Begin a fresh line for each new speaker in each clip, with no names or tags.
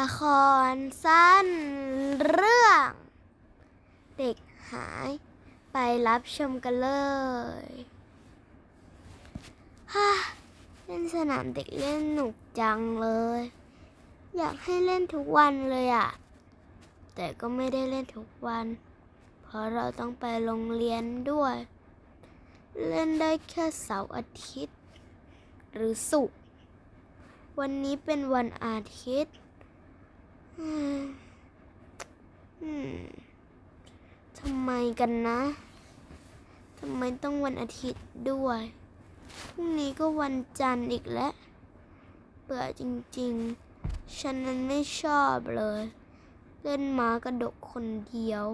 ละครสั้นเรื่อง เด็กหายไปรับชมกันเลยฮ่าเล่นสนามเด็กเล่นหนุกจังเลย อยากให้เล่นทุกวันเลยอะแต่ก็ไม่ได้เล่นทุกวัน เพราะเราต้องไปโรงเรียนด้วย เล่นได้แค่เสาร์อาทิตย์ หรือศุกร์วันนี้เป็นวันอาทิตย์ ทำไมกันนะทำไมต้องวันอาทิตย์ด้วยพรุ่งนี้ก็วันจันทร์อีกแล้วเบื่อจริงๆ ฉันนั้นไม่ชอบเลย เล่นม้ากระดกคนเดียว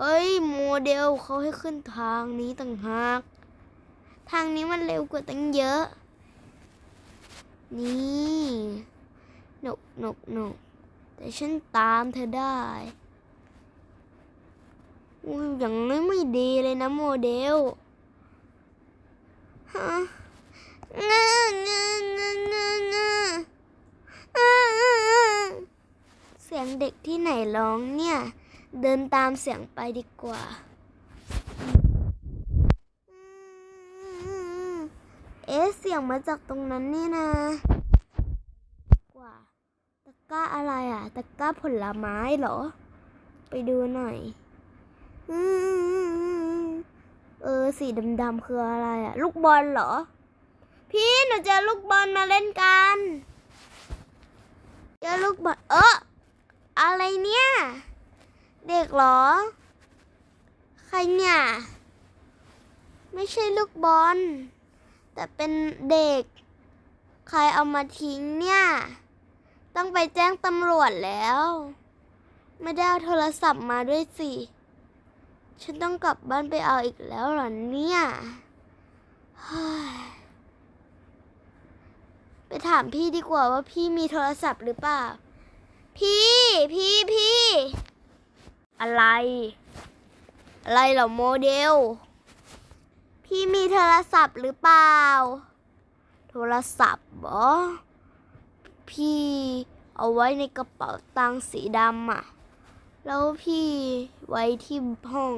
เอ้ย โมเดลเขาให้ขึ้นทางนี้ต่างหาก ทางนี้มันเร็วกว่าตั้งเยอะ นี่ หนุกหนุกแต่ฉันตามเธอได้อุ๊ยอย่างนี้ไม่ดีเลยนะโมเดลฮะงางางางางาเสียงเด็กที่ไหนร้องเนี่ย เดินตามเสียงไปดีกว่าเอ๊ะเสียงมาจากตรงนั้นนี่นะ ก้าอะไรอะ ตะกร้าผลไม้เหรอ ไปดูหน่อยอืมเออ สีดำๆคืออะไรอะ ลูกบอลเหรอ พี่หนูเจอลูกบอลมาเล่นกัน เจอลูกบอล เอออะไรเนี่ย เด็กเหรอ ใครเนี่ย ไม่ใช่ลูกบอล แต่เป็นเด็ก ใครเอามาทิ้งเนี่ย ต้องไปแจ้งตำรวจแล้ว ไม่ได้เอาโทรศัพท์มาด้วยสิ ฉันต้องกลับบ้านไปเอาอีกแล้วเหรอเนี่ยไปถามพี่ดีกว่าว่าพี่มีโทรศัพท์หรือเปล่า พี่พี่พี่ อะไร อะไรเหรอโมเดล พี่มีโทรศัพท์หรือเปล่า โทรศัพท์บอ พี่เอาไว้ในกระเป๋าตังค์สีดำอะ แล้วพี่ไว้ที่ห้อง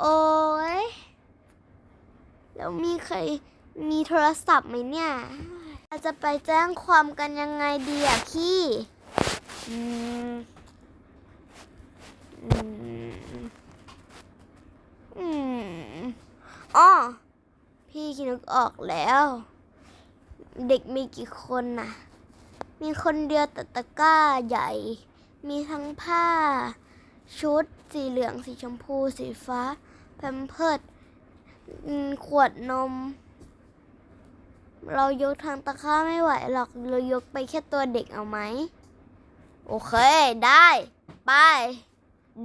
โอ้ยแล้วมีใครมีโทรศัพท์ไหมเนี่ยเราจะไปแจ้งความกันยังไงดีอะพี่อืมอืมอืมอ๋อพี่คิดนึกออกแล้ว เด็กมีกี่คนน่ะ มีคนเดียวแต่ตะกร้าใหญ่ มีทั้งผ้า ชุด สีเหลือง สีชมพู สีฟ้า แพมเพิร์ดขวดนม เรายกทางตะกร้าไม่ไหวหรอก เรายกไปแค่ตัวเด็กเอาไหม โอเค ได้ ไป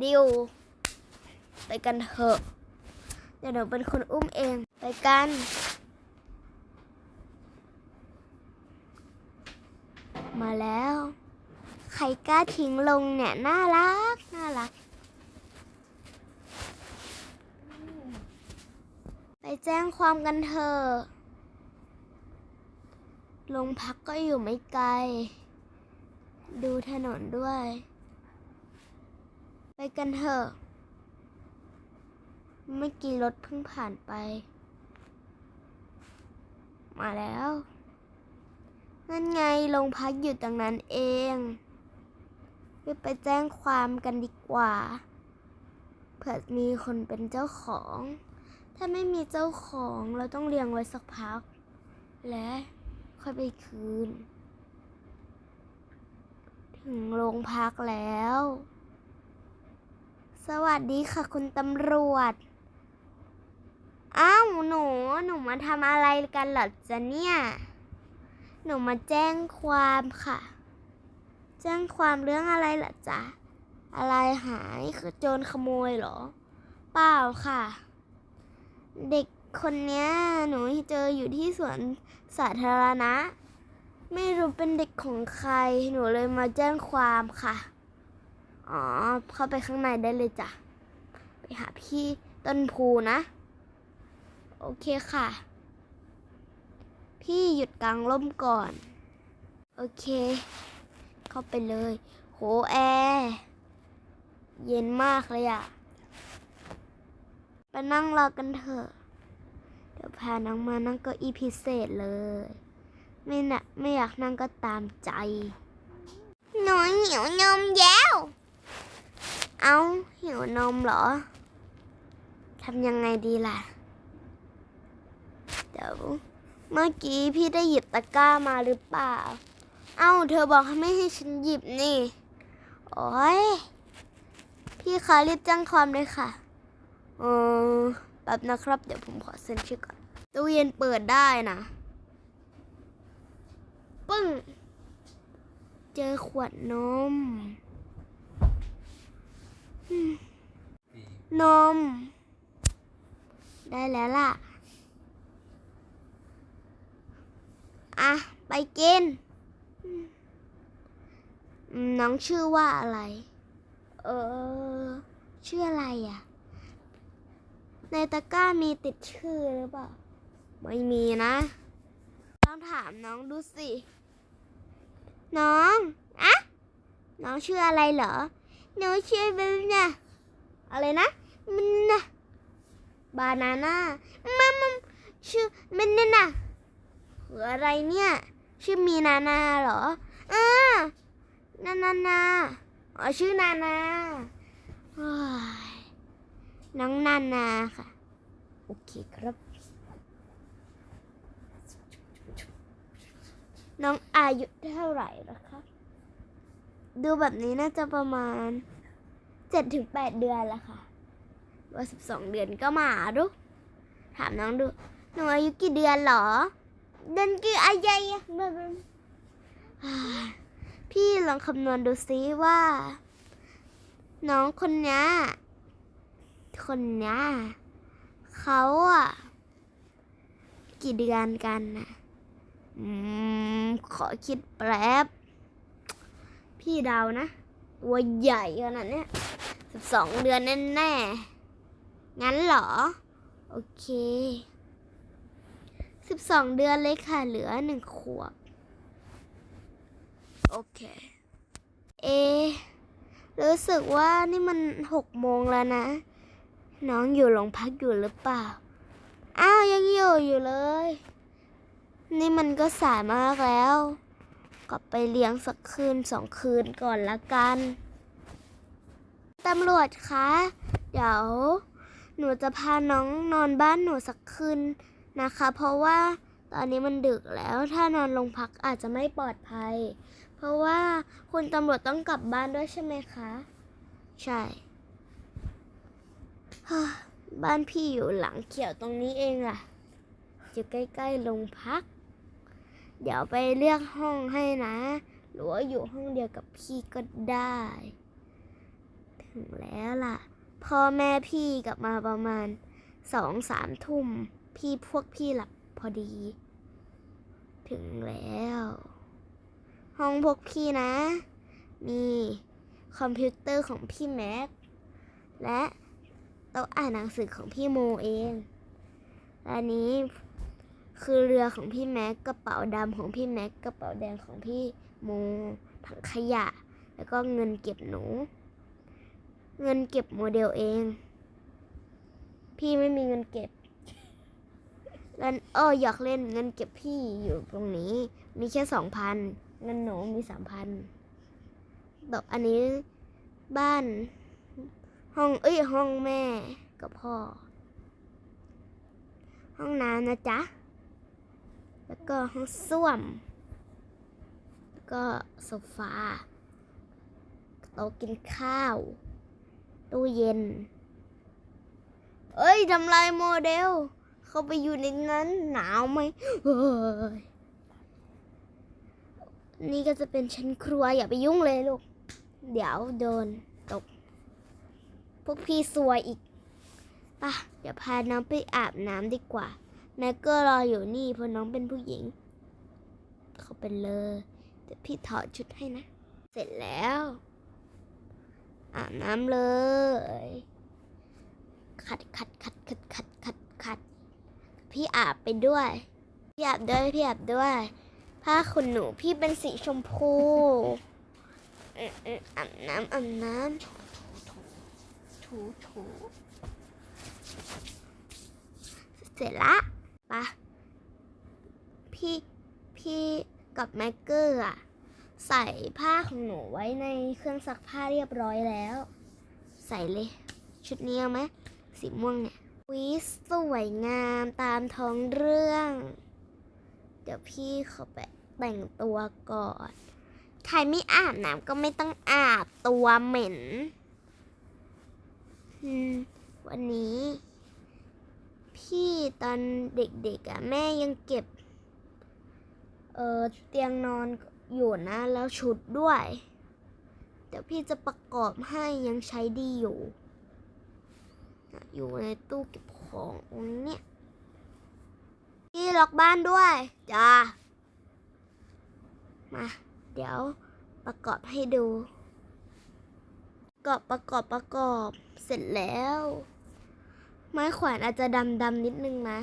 ดิว ไปกันเถอะ เดี๋ยวหนูเป็นคนอุ้มเอง ไปกัน มาแล้ว ใครกล้าทิ้งลงเนี่ยน่ารัก น่ารัก ไปแจ้งความกันเถอะโรงพักก็อยู่ไม่ไกล ดูถนนด้วย ไปกันเถอะเมื่อกี้รถเพิ่งผ่านไป มาแล้ว นั่นไงโรงพักอยู่ตรงนั้นเองรีบไปแจ้งความกันดีกว่า เผื่อมีคนเป็นเจ้าของ ถ้าไม่มีเจ้าของเราต้องเลี้ยงไว้สักพัก และค่อยไปคืน ถึงโรงพักแล้ว สวัสดีค่ะคุณตำรวจ อ้าวหนู หนูมาทำอะไรกันเหรอจ๊ะเนี่ย หนูมาแจ้งความค่ะ แจ้งความเรื่องอะไรเหรอจ๊ะ อะไรหายคือโจรขโมยเหรอ เปล่าค่ะ เด็กคนนี้หนูเจออยู่ที่สวนสาธารณะ ไม่รู้เป็นเด็กของใคร หนูเลยมาแจ้งความค่ะ อ๋อ เข้าไปข้างในได้เลยจ้ะ ไปหาพี่ต้นภูนะ โอเคค่ะ พี่หยุดกลางร่มก่อน โอเค เข้าไปเลย โหแอร์เย็นมากเลยอะไปนั่งรอกันเถอะ เดี๋ยวพาน้องมานั่งเก็อีพิเศษเลย ไม่นะไม่อยากนั่งก็ตามใจ หนูหิวนมแล้วเอาหิวนมเหรอทำยังไงดีล่ะ เดี๋ยว เมื่อกี้พี่ได้หยิบตะกร้ามาหรือเปล่า เอ้า เธอบอกไม่ให้ฉันหยิบนี่ โอ้ย พี่คะรีบแจ้งความเลยค่ะเออแบบนะครับ เดี๋ยวผมขอเซ็นชื่อก่อน ตู้เย็นเปิดได้นะ ปึ้ง เจอขวดนม นม ได้แล้วล่ะ อะ ไปกิน น้องชื่อว่าอะไร เออ ชื่ออะไรอะ ในตะกร้ามีติดชื่อหรือเปล่า ไม่มีนะต้องถามน้องดูสิ น้องอะน้องชื่ออะไรเหรอ หนูชื่อแบบนะอะไรนะ มันนะบานาน่ามันมันชื่อมันน่ะ นะคืออะไรเนี่ย ชื่อมีนานาเหรอเออนานานาอ๋อชื่อนานาโอ้ยน้องนานาค่ะ โอเคครับ น้องอายุเท่าไหร่ล้วครับดูแบบนี้น่าจะประมาณเจ็ดถึงแปดเดือนละค่ะว่าสิบสองเดือนก็มาดู ถามน้องดู หนูอายุกี่เดือนเหรอ เดือนกี่อะไรอะอ่าพี่ลองคำนวณดูซิว่า น้องคนนี้คนนี้เขาอะ กี่เดือนกันนะอืม ขอคิดแป๊บ พี่เดานะตัวใหญ่ขนาดเนี้ยสิบสองเดือนแน่ ๆ งั้นเหรอ โอเค สิบสองเดือนเลยค่ะ เหลือหนึ่งขวบ โอเค เอะรู้สึกว่านี่มันหกโมงแล้วนะ น้องอยู่โรงพักอยู่หรือเปล่า อ้าว ยังอยู่อยู่เลย นี่มันก็สายมากแล้วกลับไปเลี้ยงสักคืนสองคืนก่อนละกันตำรวจคะ เดี๋ยว หนูจะพาน้องนอนบ้านหนูสักคืน นะคะ เพราะว่าตอนนี้มันดึกแล้วถ้านอนโรงพักอาจจะไม่ปลอดภัย เพราะว่าคุณตำรวจต้องกลับบ้านด้วยใช่ไหมคะ ใช่บ้านพี่อยู่หลังเขียวตรงนี้เองอะอยู่ใกล้ๆโรงพัก เดี๋ยวไปเลือกห้องให้นะ หรือว่าอยู่ห้องเดียวกับพี่ก็ได้ ถึงแล้วล่ะ พ่อแม่พี่กลับมาประมาณสองสามทุ่ม พี่พวกพี่หลับพอดี ถึงแล้ว ห้องพวกพี่นะ มีคอมพิวเตอร์ของพี่แม็ก และโต๊ะอ่านหนังสือของพี่โมเองและอันนี้คือเรือของพี่แม็กกระเป๋าดำของพี่แม็กกระเป๋าแดงของพี่โมถังขยะ แล้วก็เงินเก็บหนู เงินเก็บโมเดลเอง พี่ไม่มีเงินเก็บ แล้วเอออยากเล่นเงินเก็บพี่อยู่ตรงนี้ มีแค่สองพันเงินหนูมีสามพันแบบอันนี้บ้าน ห้องเอ้ยห้องแม่กับพ่อ ห้องน้ำนะจ๊ะ แล้วก็ห้องส้วม แล้วก็โซฟาโต๊ะกินข้าว ตู้เย็น เอ้ยทำลายโมเดล เข้าไปอยู่ในนั้นหนาวไหมเฮ้ยนี่ก็จะเป็นชั้นครัวอย่าไปยุ่งเลยลูก เดี๋ยวโดนตก พวกพี่ซวยอีกป่ะเดี๋ยวพาน้องไปอาบน้ำดีกว่า แม็กก็รออยู่นี่เพราะน้องเป็นผู้หญิง เขาไปเลยเดี๋ยวพี่ถอดชุดให้นะ เสร็จแล้ว อาบน้ำเลย ขัดขัดขัดขัดขัด พี่อาบไปด้วย พี่อาบด้วยพี่อาบด้วย ผ้าขนหนูพี่เป็นสีชมพูอืมอืมอาบน้ำอาบน้ำถูถูถูเสร็จละปะพี่พี่กับแม็กเกอร์อะใส่ผ้าของหนูไว้ในเครื่องซักผ้าเรียบร้อยแล้ว ใส่เลย ชุดนี้เอาไหมสีม่วงเนี่ย วิสวยงามตามท้องเรื่อง เดี๋ยวพี่ขอไปแต่งตัวก่อน ใครไม่อาบน้ำก็ไม่ต้องอาบตัวเหม็น วันนี้ พี่ตอนเด็กๆอะแม่ยังเก็บ เออเตียงนอนอยู่นะ แล้วชุดด้วย เดี๋ยวพี่จะประกอบให้ยังใช้ดีอยู่ อยู่ในตู้เก็บของตรงเนี้ยพี่ล็อกบ้านด้วยจ้ามาเดี๋ยวประกอบให้ดู ประกอบประกอบประกอบเสร็จแล้ว ไม้แขวนอาจจะดำดำนิดนึงนะ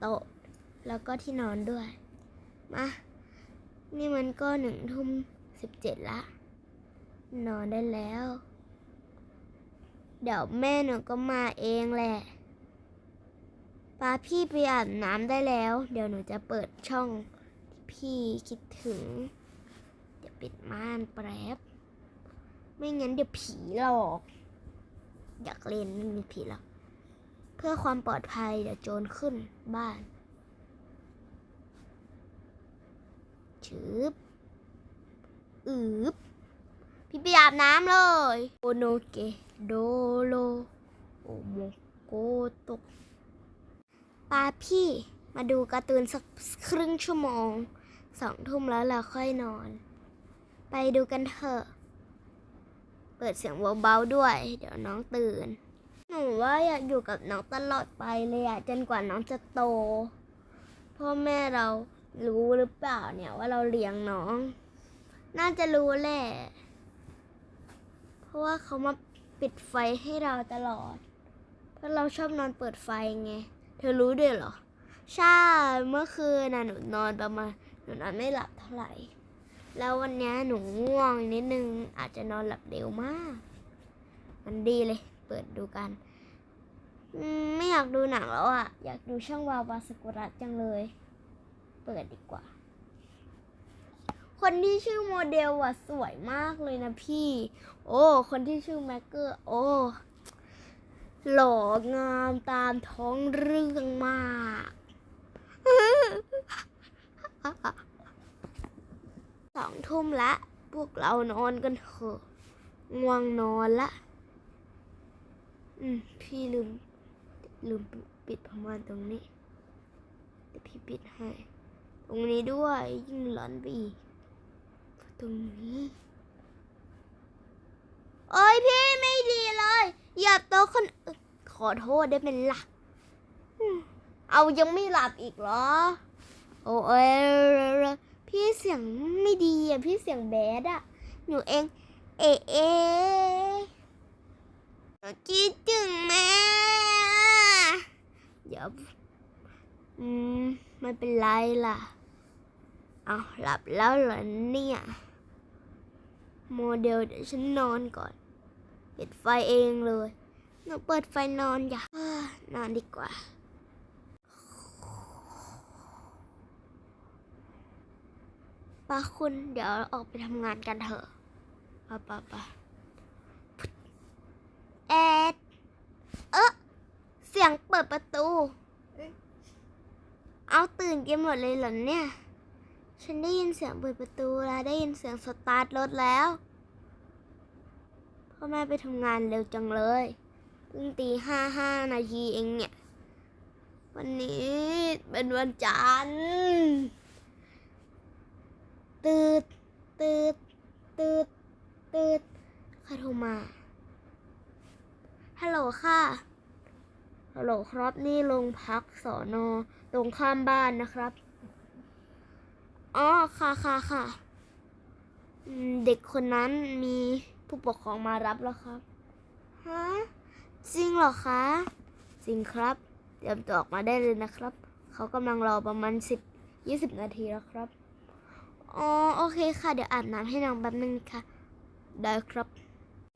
โต๊ะแล้วก็ที่นอนด้วย มา นี่มันก็หนึ่งทุ่มสิบเจ็ดละ นอนได้แล้ว เดี๋ยวแม่หนูก็มาเองแหละป้าพี่ไปอาบน้ำได้แล้ว เดี๋ยวหนูจะเปิดช่องที่พี่คิดถึง เดี๋ยวปิดม่านแป๊บ ไม่งั้นเดี๋ยวผีหลอก อยากเล่นไม่มีผีหรอก เพื่อความปลอดภัยเดี๋ยวโจรขึ้นบ้านชืบอืบ พี่ไปอาบน้ำเลยโอโนเกะโดโลโอโมโกโตะปาพี่มาดูการ์ตูนสักครึ่งชั่วโมงสองทุ่มแล้วเราค่อยนอน ไปดูกันเถอะ เปิดเสียงเบาๆด้วย เดี๋ยวน้องตื่น หนูว่าอยากอยู่กับน้องตลอดไปเลยอะจนกว่าน้องจะโต พ่อแม่เรารู้หรือเปล่าเนี่ยว่าเราเลี้ยงน้อง น่าจะรู้แหละเพ ราะว่าเขามาปิดไฟให้เราตลอด เพราะเราชอบนอนเปิดไฟไง เธอรู้ด้วยเหรอ ใช่ เมื่อคืนน่ะหนูนอนประมาณหนูนอนไม่หลับเท่าไหร่ แล้ววันนี้หนูง่วงนิดนึง อาจจะนอนหลับเร็วมาก มันดีเลย เปิดดูกัน ไม่อยากดูหนังแล้วอะ อยากดูช่องวาวาสกุระจังเลย เปิดดีกว่า คนที่ชื่อโมเดลอะสวยมากเลยนะพี่ โอ้ คนที่ชื่อแม็กเกอร์ โอ้ หล่องามตามท้องเรื่องมาก สองทุ่มละ พวกเรานอนกันเถอะ ง่วงนอนละ อืม พี่ลืม ลืมปิดพม่านตรงนี้เดี๋ยวพี่ปิดให้ ตรงนี้ด้วยยิ่งร้อนไปอีก ตรงนี้ โอ้ยพี่ไม่ดีเลย อย่าโต๊ะคนอื่นขอโทษได้เป็นหลักอืมเอายังไม่หลับอีกเหรอ โอ้ยพี่เสียงไม่ดีอะ พี่เสียงแบดอะ หนูเอง เอเอหนูคิดถึงแม่เดี๋ยวอืม ไม่เป็นไรล่ะ เอาหลับแล้วเหรอเนี่ย โมเดลเดี๋ยวฉันนอนก่อนปิดไฟเองเลยหนูเปิดไฟนอนอย่านอนดีกว่าป้าคุณเดี๋ยวออกไปทำงานกันเถอะป้าป้าป้าแอดเอะเสียงเปิดประตู เอาตื่นกันหมดเลยเหรอเนี่ย ฉันได้ยินเสียงเปิดประตูแล้วได้ยินเสียงสตาร์ทรถแล้วพ่อแม่ไปทำงานเร็วจังเลยเพิ่งตีห้าห้านาทีเองเนี่ย วันนี้เป็นวันจันทร์ตืดตืดตืดตืดใครโทรมาฮัลโหลค่ะฮัลโหลครับนี่โรงพักสอนอตรงข้ามบ้านนะครับ อ๋อ ค่ะค่ะค่ะอืมเด็กคนนั้นมีผู้ปกครองมารับแล้วครับ ฮะ จริงเหรอคะ จริงครับ เตรียมตัวออกมาได้เลยนะครับ เขากำลังรอประมาณสิบยี่สิบนาทีแล้วครับ อ๋อ โอเคค่ะ เดี๋ยวอาบน้ำให้น้องแป๊บนึงค่ะ ได้ครับ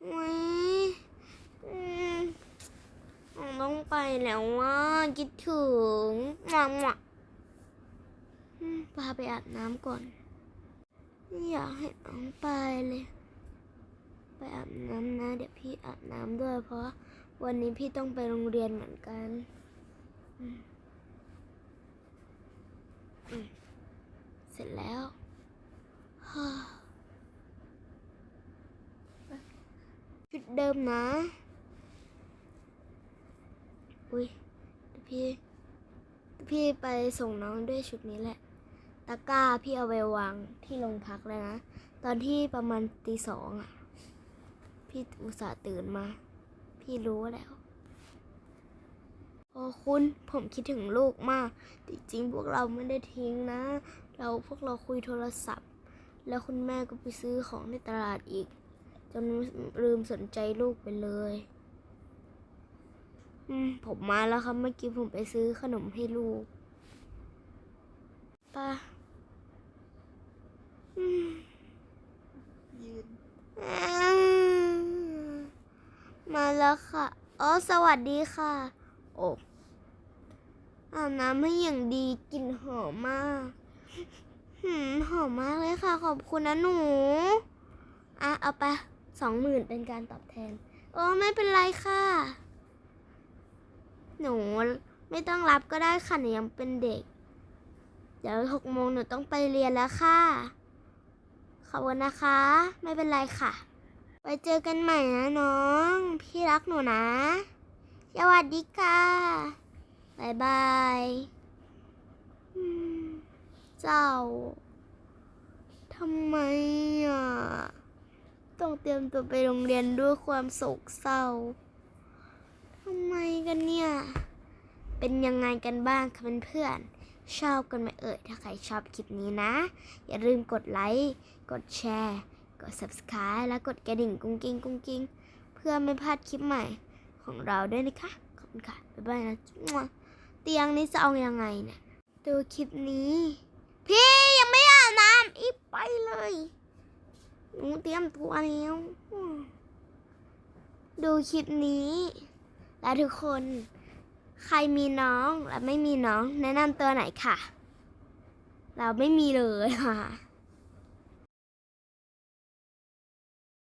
อุ้ยอืมน้องต้องไปแล้วว่าคิดถึงหวังหวัง พาไปอาบน้ำก่อนไม่อยากให้น้องไปเลย ไปอาบน้ำนะ เดี๋ยวพี่อาบน้ำด้วย เพราะวันนี้พี่ต้องไปโรงเรียนเหมือนกันเสร็จแล้วชุดเดิมนะ อุ้ยพี่ พี่ไปส่งน้องด้วยชุดนี้แหละ ตะกร้าพี่เอาไปวางที่โรงพักเลยนะ ตอนที่ประมาณตีสองอะ พี่อุตส่าห์ตื่นมา พี่รู้แล้วโอ้คุณผมคิดถึงลูกมาก จริงๆพวกเราไม่ได้ทิ้งนะ เราพวกเราคุยโทรศัพท์ แล้วคุณแม่ก็ไปซื้อของในตลาดอีก จนลืมสนใจลูกไปเลย อืม ผมมาแล้วครับ เมื่อกี้ผมไปซื้อขนมให้ลูกป้า
ยืน
มาแล้วค่ะ อ๋อ สวัสดีค่ะ โอ้อาบน้ำให้อย่างดีกลิ่นหอมมากหืมหอมมากเลยค่ะ ขอบคุณนะหนู อะ เอาไปสองหมื่นเป็นการตอบแทน โอ้ไม่เป็นไรค่ะ หนูไม่ต้องรับก็ได้ค่ะหนูยังเป็นเด็ก เดี๋ยวหกโมงหนูต้องไปเรียนแล้วค่ะ ขอบคุณนะคะ ไม่เป็นไรค่ะ ไว้เจอกันใหม่นะน้อง พี่รักหนูนะ สวัสดีค่ะบายบายเจ้าทำไมอะ ต้องเตรียมตัวไปโรงเรียนด้วยความโศกเศร้าทำไมกันเนี่ย เป็นยังไงกันบ้างคะเพื่อน ชอบกันไหมเอ่ย ถ้าใครชอบคลิปนี้นะ อย่าลืมกดไลค์ กดแชร์ กด subscribe และกดกระดิ่งกุ้งกิ้งกุ้งกิ้งเพื่อไม่พลาดคลิปใหม่ของเราด้วยนะคะ ขอบคุณค่ะ บ๊ายบายนะเตียงนี้จะเอาอยังไงเนี่ย ดูคลิปนี้ พี่ยังไม่อาบน้ำอีกไปเลยหนูเตรียมตัวแล้วอืมดูคลิปนี้ และทุกคน ใครมีน้องและไม่มีน้อง แนะนำตัวไหนค่ะ เราไม่มีเลยค่ะ